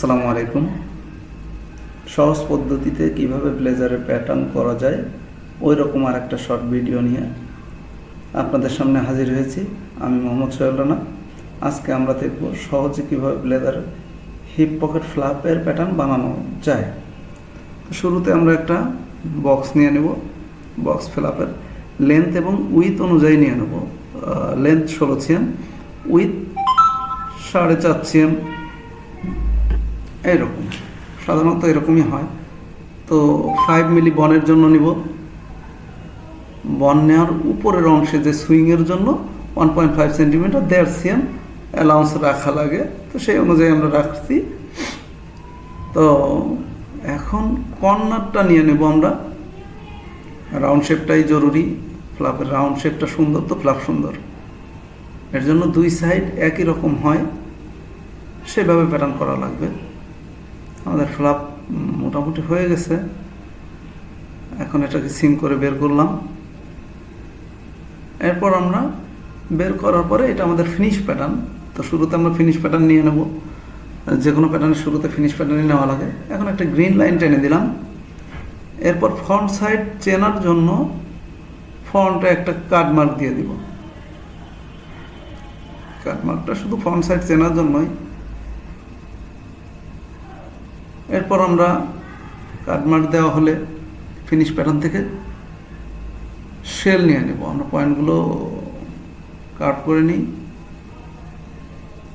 আসসালামু আলাইকুম। সহজ পদ্ধতিতে কীভাবে ব্লেজারের প্যাটার্ন করা যায় ওই রকম আর একটা শর্ট ভিডিও নিয়ে আপনাদের সামনে হাজির হয়েছি। আমি মোহাম্মদ সোহেল রানা। আজকে আমরা দেখব সহজে কীভাবে ব্লেজারের হিপ পকেট ফ্লাপের প্যাটার্ন বানানো যায়। শুরুতে আমরা একটা বক্স নিয়ে নেব। বক্স ফ্লাপের লেন্থ এবং উইথ অনুযায়ী নিয়ে নেব। লেন্থ ষোলো সিএম উইথ সাড়ে চার সিএম এইরকম সাধারণত এরকমই হয়। তো ফাইভ মিলি বনের জন্য নিব। বন নেওয়ার উপরের অংশে যে সুইংয়ের জন্য ওয়ান পয়েন্ট ফাইভ সেন্টিমিটার দেড় সিএম অ্যালাউন্স রাখা লাগে। তো সেই অনুযায়ী আমরা রাখছি। তো এখন কর্নারটা নিয়ে নেব আমরা। রাউন্ড শেপটাই জরুরি। ফ্লাপের রাউন্ড শেপটা সুন্দর তো ফ্লাপ সুন্দর। এর জন্য দুই সাইড একই রকম হয়। সেভাবে প্যাটার্ন করা লাগবে। আমাদের ফ্লাপ মোটামুটি হয়ে গেছে। এখন এটাকে সিম করে বের করলাম। এরপর আমরা বের করার পরে এটা আমাদের ফিনিশ প্যাটার্ন তো শুরুতে আমরা ফিনিশ প্যাটার্ন নিয়ে নেব। যে কোনো প্যাটার্নের শুরুতে ফিনিশ প্যাটার্নই নেওয়া লাগে। এখন একটা গ্রিন লাইন টেনে দিলাম। এরপর ফ্রন্ট সাইড চেনার জন্য ফ্রন্টে একটা কাট মার্ক দিয়ে দিব। কাট মার্কটা শুধু ফ্রন্ট সাইড চেনার জন্যই। এরপর আমরা কাটমার্ক দেওয়া হলে ফিনিশ প্যাটার্ন থেকে শেল নিয়ে নেব। আমরা পয়েন্টগুলো কাট করে নিই।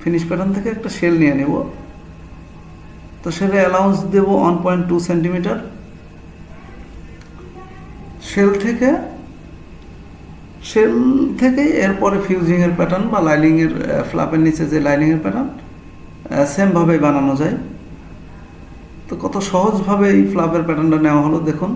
ফিনিশ প্যাটার্ন থেকে একটা শেল নিয়ে নেব। তো সেটা অ্যালাউন্স দেব one point two centimetre shell থেকে শেল থেকে এরপরে ফিউজিংয়ের প্যাটার্ন বা লাইনিংয়ের ফ্লাপের নিচে যে লাইনিংয়ের প্যাটার্ন সেমভাবে বানানো যায়। কত সহজভাবে এই ফ্লাপের প্যাটার্নটা নেওয়া হলো দেখুন।